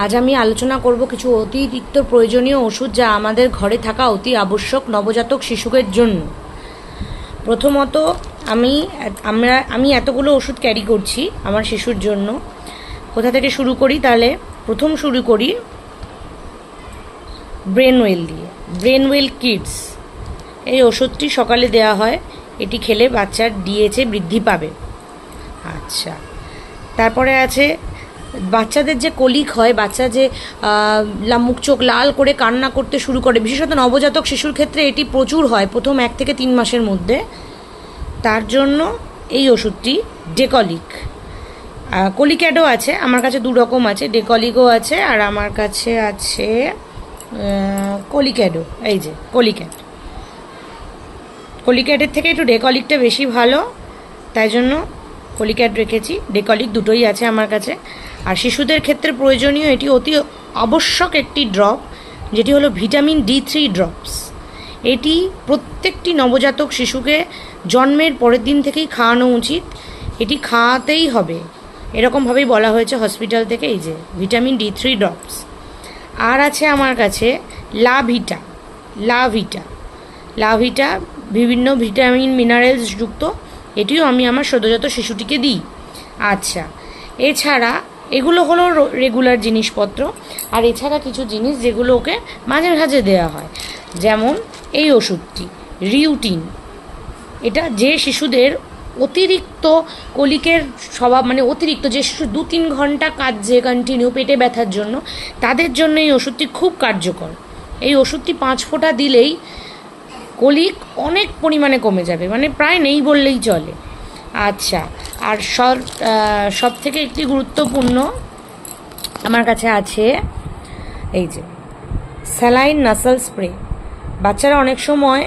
আজ আমি আলোচনা করব কিছু অতিরিক্ত প্রয়োজনীয় ওষুধ যা আমাদের ঘরে থাকা অতি আবশ্যক নবজাতক শিশুদের জন্য। প্রথমত, আমি, আমরা, আমি এতগুলো ওষুধ ক্যারি করছি আমার শিশুর জন্য। কোথা থেকে শুরু করি? তাহলে প্রথম শুরু করি ব্রেনওয়েল দিয়ে। ব্রেনওয়েল কিডস এই ওষুধটি সকালে দেওয়া হয়। এটি খেলে বাচ্চার ডিএচএ বৃদ্ধি পাবে। আচ্ছা। তারপরে আছে বাচ্চাদের যে কলিক হয়, বাচ্চা যে মুখ চোখ লাল করে কান্না করতে শুরু করে, বিশেষত নবজাতক শিশুর ক্ষেত্রে এটি প্রচুর হয় প্রথম এক থেকে তিন মাসের মধ্যে। তার জন্য এই ওষুধটি ডেকলিক। কলিক্যাডও আছে, আমার কাছে দু রকম আছে, ডেকলিকও আছে, আর আমার কাছে আছে কলিক্যাডও, এই যে কলিক্যাড। কলিক্যাডের থেকে একটু ডেকলিকটা বেশি ভালো, তাই জন্য কলিক্যাট রেখেছি। ডেকলিক দুটোই আছে আমার কাছে। আর শিশুদের ক্ষেত্রে প্রয়োজনীয় এটি অতি আবশ্যক একটি ড্রপ, যেটি হলো ভিটামিন ডি থ্রি ড্রপস। এটি প্রত্যেকটি নবজাতক শিশুকে জন্মের পরের দিন থেকেই খাওয়ানো উচিত। এটি খাওয়াতেই হবে। এরকমভাবেই বলা হয়েছে হসপিটাল থেকে এই যে, ভিটামিন ডি থ্রি ড্রপস। আর আছে আমার কাছে লাভিটা লাভিটা লাভিটা বিভিন্ন ভিটামিন, মিনারেলস যুক্ত। এটিও আমি আমার সদ্যজাত শিশুটিকে দিই। আচ্ছা এছাড়া এগুলো হলো রেগুলার জিনিসপত্র। আর এছাড়া কিছু জিনিস যেগুলো ওকে মাঝে মাঝে দেওয়া হয়। যেমন এই ওষুধটি রিউটিন এটা যে শিশুদের অতিরিক্ত কলিকের স্বভাব মানে অতিরিক্ত যে শিশু দু তিন ঘণ্টা কাজে কন্টিনিউ পেটে ব্যথার জন্য, তাদের জন্য এই ওষুধটি খুব কার্যকর। এই ওষুধটি পাঁচ ফোঁটা দিলেই কলিক অনেক পরিমাণে কমে যাবে মানে প্রায় নেই বললেই চলে। আচ্ছা আর সব সব থেকে একটি গুরুত্বপূর্ণ আমার কাছে আছে, এই যে, স্যালাইন নাসাল স্প্রে। বাচ্চারা অনেক সময়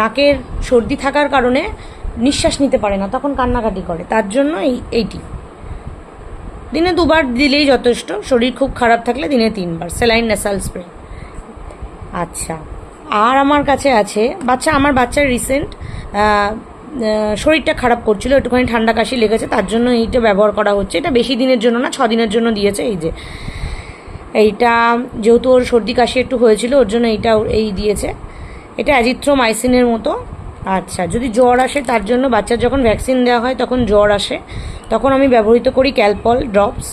নাকের সর্দি থাকার কারণে নিঃশ্বাস নিতে পারে না, তখন কান্নাকাটি করে। তার জন্য এই, এইটি। দিনে দুবার দিলেই যথেষ্ট, শরীর খুব খারাপ থাকলে দিনে তিনবার, স্যালাইন নাসাল স্প্রে। আচ্ছা। আর আমার কাছে আছে। বাচ্চা, আমার বাচ্চার রিসেন্ট শরীরটা খারাপ করছিল, একটুখানি ঠান্ডা কাশি লেগেছে, তার জন্য এইটা ব্যবহার করা হচ্ছে। এটা বেশি দিনের জন্য না ছ দিনের জন্য দিয়েছে এই যে। এইটা যেহেতু ওর সর্দি কাশি একটু হয়েছিল, ওর জন্য এইটা এই দিয়েছে। এটা অ্যাজিথ্রোমাইসিনের মতো। আচ্ছা যদি জ্বর আসে, তার জন্য বাচ্চার যখন ভ্যাকসিন দেওয়া হয়, তখন জ্বর আসে। তখন আমি ব্যবহৃত করি ক্যালপল ড্রপস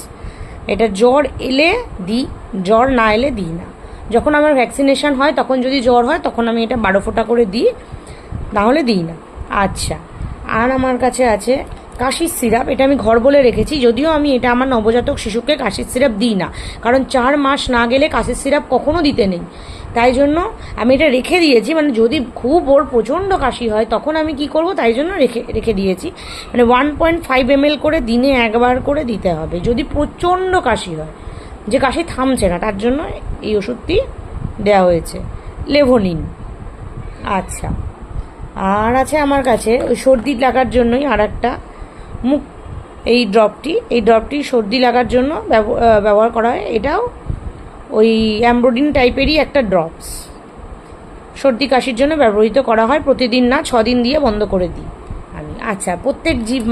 এটা জ্বর এলে দিই, জ্বর না এলে দিই না। যখন আমার ভ্যাকসিনেশন হয়, তখন যদি জ্বর হয়, তখন আমি এটা বারো ফোঁটা করে দিই। নাহলে দিই না। আচ্ছা। আর আমার কাছে আছে কাশির সিরাপ। এটা আমি ঘর বলে রেখেছি। যদিও আমি এটা আমার নবজাতক শিশুকে কাশির সিরাপ দিই না। কারণ চার মাস না গেলে কাশির সিরাপ কখনো দিতে নেই। তাই জন্য আমি এটা রেখে দিয়েছি। মানে যদি খুব ওর প্রচণ্ড কাশি হয়, তখন আমি কি করব? তাই জন্য রেখে রেখে দিয়েছি। মানে ওয়ান পয়েন্ট ফাইভ এম করে দিনে একবার করে দিতে হবে। যদি প্রচণ্ড কাশি হয় যে কাশি থামছে না, তার জন্য এই ওষুধটি দেওয়া হয়েছে। লেভোনিন আচ্ছা। আর আছে আমার কাছে, ওই সর্দি লাগার জন্যই আর একটা মুখ, এই ড্রপটি। এই ড্রপটি সর্দি লাগার জন্য ব্যবহার করা হয়। এটাও ওই অ্যাম্ব্রোডিন টাইপেরই একটা ড্রপস। সর্দি কাশির জন্য ব্যবহৃত করা হয়। প্রতিদিন না, ছদিন দিয়ে বন্ধ করে দিই। আচ্ছা প্রত্যেক জীব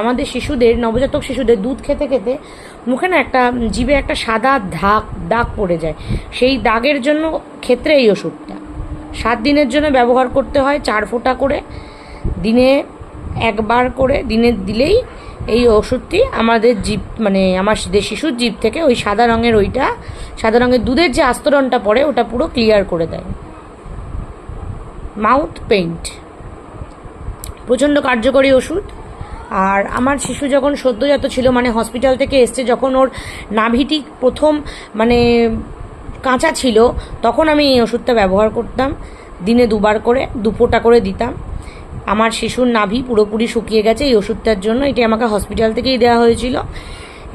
আমাদের শিশুদের, নবজাতক শিশুদের দুধ খেতে খেতে মুখে না একটা, জিভে একটা সাদা দাগ দাগ পড়ে যায়। সেই দাগের জন্য ক্ষেত্রে এই ওষুধটা। সাত দিনের জন্য ব্যবহার করতে হয় চার ফোঁটা করে। দিনে একবার করে, দিনে দিলেই এই ওষুধটি আমাদের জীব মানে আমার শিশুর জীব থেকে ওই সাদা রঙের ওইটা, সাদা রঙের দুধের যে আস্তরণটা পড়ে, ওটা পুরো ক্লিয়ার করে দেয়। মাউথ পেইন্ট প্রচণ্ড কার্যকরী ওষুধ। আর আমার শিশু যখন সদ্যজাত ছিল মানে হসপিটাল থেকে এসছে, যখন ওর নাভিটি প্রথম মানে কাঁচা ছিল, তখন আমি এই ওষুধটা ব্যবহার করতাম। দিনে দুবার করে দুপোটা করে দিতাম। আমার শিশুর নাভি পুরোপুরি শুকিয়ে গেছে। এই ওষুধটার জন্য এটি আমাকে হসপিটাল থেকেই দেওয়া হয়েছিল।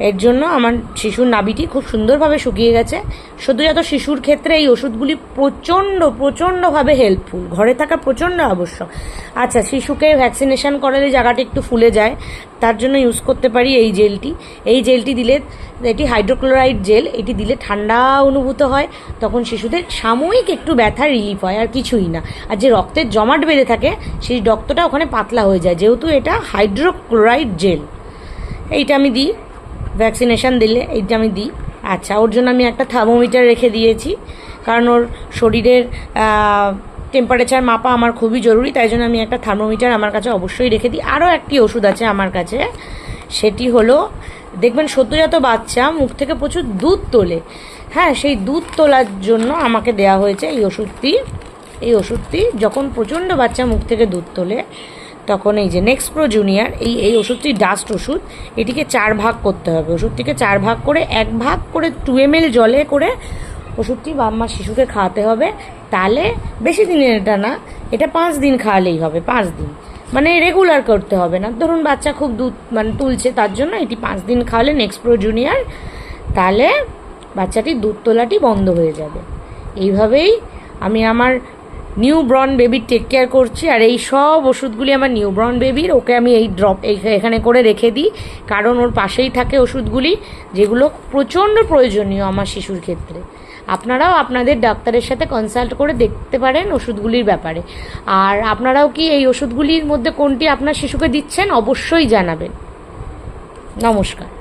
এর জন্য আমার শিশুর নাবিটি খুব সুন্দরভাবে শুকিয়ে গেছে। সদ্যজাত শিশুর ক্ষেত্রে এই ওষুধগুলি প্রচণ্ড, প্রচণ্ডভাবে হেল্পফুল ঘরে থাকা প্রচণ্ড আবশ্যক। আচ্ছা শিশুকে ভ্যাকসিনেশন করালে জায়গাটা একটু ফুলে যায়, তার জন্য ইউজ করতে পারি এই জেলটি এই জেলটি দিলে, এটি হাইড্রোক্লোরাইড জেল এটি দিলে ঠান্ডা অনুভূত হয়, তখন শিশুদের সাময়িক একটু ব্যথা রিলিফ হয়, আর কিছুই না। আর যে রক্তের জমাট বেঁধে থাকে, সেই রক্তটা ওখানে পাতলা হয়ে যায়, যেহেতু এটা হাইড্রোক্লোরাইড জেল এইটা আমি দিই। ভ্যাকসিনেশন দিলে এইটা আমি দিই। আচ্ছা ওর জন্য আমি একটা থার্মোমিটার রেখে দিয়েছি। কারণ ওর শরীরের টেম্পারেচার মাপা আমার খুবই জরুরি, তাই জন্য আমি একটা থার্মোমিটার আমার কাছে অবশ্যই রেখে দিই। আরও একটি ওষুধ আছে আমার কাছে, সেটি হলো, দেখবেন সদ্যজাত বাচ্চা মুখ থেকে প্রচুর দুধ তোলে। হ্যাঁ সেই দুধ তোলার জন্য আমাকে দেয়া হয়েছে এই ওষুধটি। এই ওষুধটি যখন প্রচণ্ড বাচ্চা মুখ থেকে দুধ তোলে তখন এই যে নেক্সট প্রো জুনিয়র এই এই ওষুধটি ডাস্ট ওষুধ, এটিকে চার ভাগ করতে হবে। ওষুধটিকে চার ভাগ করে, এক ভাগ করে টু এম জলে করে ওষুধটি বাম্মা শিশুকে খাওয়াতে হবে। তাহলে বেশি দিনের এটা না, এটা পাঁচ দিন খাওয়ালেই হবে, পাঁচ দিন। মানে রেগুলার করতে হবে না। ধরুন বাচ্চা খুব দুধ মানে তুলছে, তার জন্য এটি পাঁচ দিন খাওয়ালে নেক্সট প্রো জুনিয়র তাহলে বাচ্চাটির দুধ তোলাটি বন্ধ হয়ে যাবে। এইভাবেই আমি আমার নিউ ব্রন বেবির টেক কেয়ার করছি, আর এই সব ওষুধগুলি আমার নিউ ব্রন বেবির ওকে আমি এই ড্রপ এখানে করে রেখে দিই। কারণ ওর পাশেই থাকে ওষুধগুলি, যেগুলো প্রচণ্ড প্রয়োজনীয় আমার শিশুর ক্ষেত্রে। আপনারাও আপনাদের ডাক্তারের সাথে কনসাল্ট করে দেখতে পারেন ওষুধগুলির ব্যাপারে। আর আপনারাও কি এই ওষুধগুলির মধ্যে কোনটি আপনার শিশুকে দিচ্ছেন? অবশ্যই জানাবেন। নমস্কার।